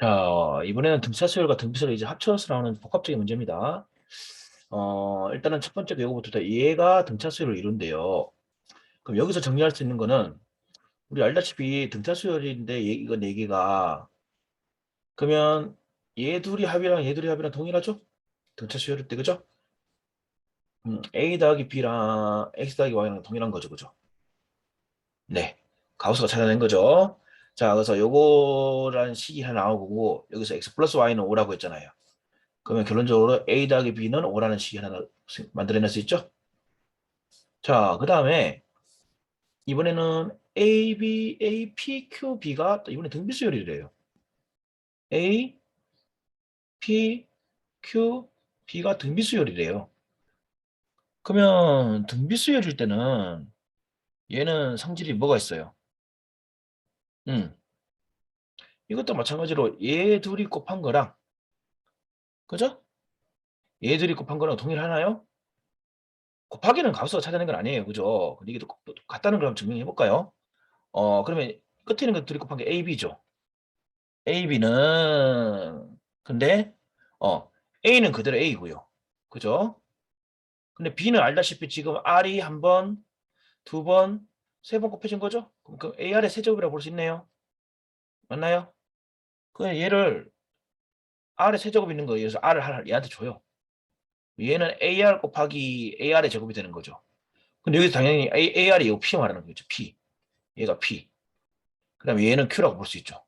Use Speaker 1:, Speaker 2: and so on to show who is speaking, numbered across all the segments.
Speaker 1: 자, 이번에는 등차 수열과 등비수를 이제 합쳐서 나오는 복합적인 문제입니다. 어, 일단은 첫 번째 요거부터 얘가 등차 수열을 이룬대요. 그럼 여기서 정리할 수 있는 거는 우리 알다시피 등차 수열인데 얘, 이거 네 개가 그러면 얘 둘이 합이랑 얘 둘이 합이랑 동일하죠? 등차 수열일 때 그죠? 음, A 더하기 B랑 X 더하기 Y랑 동일한 거죠, 그죠? 네, 가우스가 찾아낸 거죠. 자, 그래서 요거라는 식이 하나 나오고 여기서 x 플러스 y는 5라고 했잖아요. 그러면 결론적으로 a 더하기 b는 5라는 식이 하나 만들어낼 수 있죠? 자, 그 다음에 이번에는 a, b, a, p, q, b가 또 이번에 등비수열이래요. a, p, q, b가 등비수열이래요. 그러면 등비수열일 때는 얘는 성질이 뭐가 있어요? 음. 이것도 마찬가지로 얘 둘이 곱한 거랑 그죠? 얘 둘이 곱한 거랑 동일하나요? 곱하기는 값수가 찾아낸 건 아니에요. 그죠? 근데 이게 또 같다는 걸 증명해 볼까요? 어, 그러면 끝에 있는 거 둘이 곱한 게 AB죠. AB는 근데 어, A는 그대로 A고요. 그죠? 근데 B는 알다시피 지금 R이 한 번, 두 번, 세 번 곱해진 거죠? 그럼 그 AR의 세제곱이라고 볼 수 있네요. 맞나요? 그 얘를 R의 세제곱 있는 거에 의해서 R을 얘한테 줘요. 얘는 AR 곱하기 AR의 제곱이 되는 거죠. 근데 여기서 당연히 A, AR이 이거 P 말하는 거죠. P. 얘가 P. 그 다음에 얘는 Q라고 볼 수 있죠.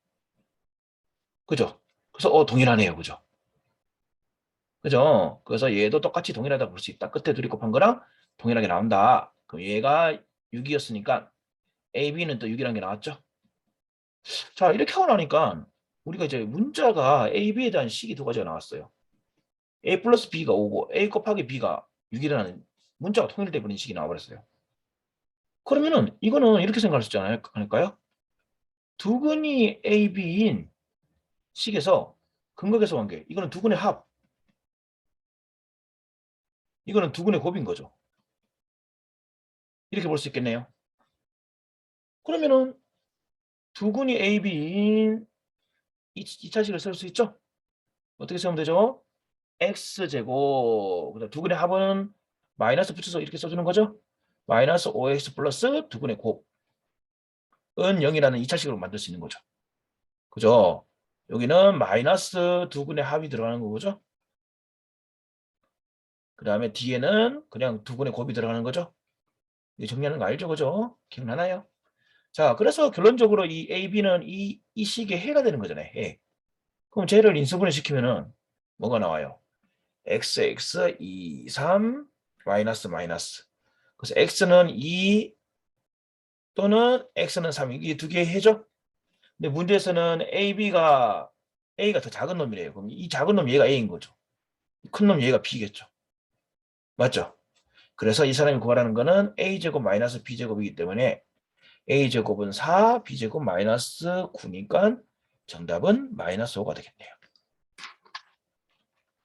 Speaker 1: 그죠? 그래서 어 동일하네요. 그죠? 그죠? 그래서 얘도 똑같이 동일하다 볼 수 있다. 끝에 둘이 곱한 거랑 동일하게 나온다. 그럼 얘가 6이었으니까 AB는 또 6이라는 게 나왔죠? 자, 이렇게 하고 나니까 우리가 이제 문자가 A, B에 대한 식이 두 가지가 나왔어요. A 플러스 B가 5고 A 곱하기 B가 6이라는 문자가 통일돼 버린 식이 나와버렸어요. 그러면은 이거는 이렇게 생각할 수 있지 않을까요? 두근이 A, B인 식에서 근각에서 관계. 이거는 두근의 합. 이거는 두근의 곱인 거죠. 이렇게 볼 수 있겠네요. 그러면은 두근이 A, B인 이, 이 차식을 쓸 수 있죠? 어떻게 쓰면 되죠? x제곱, 두근의 합은 마이너스 붙여서 이렇게 써주는 거죠? 마이너스 5x 플러스 두근의 곱은 0이라는 2차식으로 만들 수 있는 거죠. 그죠? 여기는 마이너스 두근의 합이 들어가는 거죠? 그 다음에 뒤에는 그냥 두근의 곱이 들어가는 거죠? 이 정리하는 거 알죠? 그죠? 기억나나요? 자, 그래서 결론적으로 이 AB는 이, 이 식의 해가 되는 거잖아요. 해. 그럼 쟤를 인수분해 시키면은 뭐가 나와요? XX 2, 3, 마이너스 마이너스. 그래서 X는 2 또는 X는 3. 이게 두 개의 해죠? 근데 문제에서는 AB가 A가 더 작은 놈이래요. 그럼 이 작은 놈 얘가 A인 거죠. 큰 놈 얘가 B겠죠. 맞죠? 그래서 이 사람이 구하라는 거는 A제곱 마이너스 B제곱이기 때문에 a제곱은 4, b제곱 마이너스 9니까 정답은 마이너스 5가 되겠네요.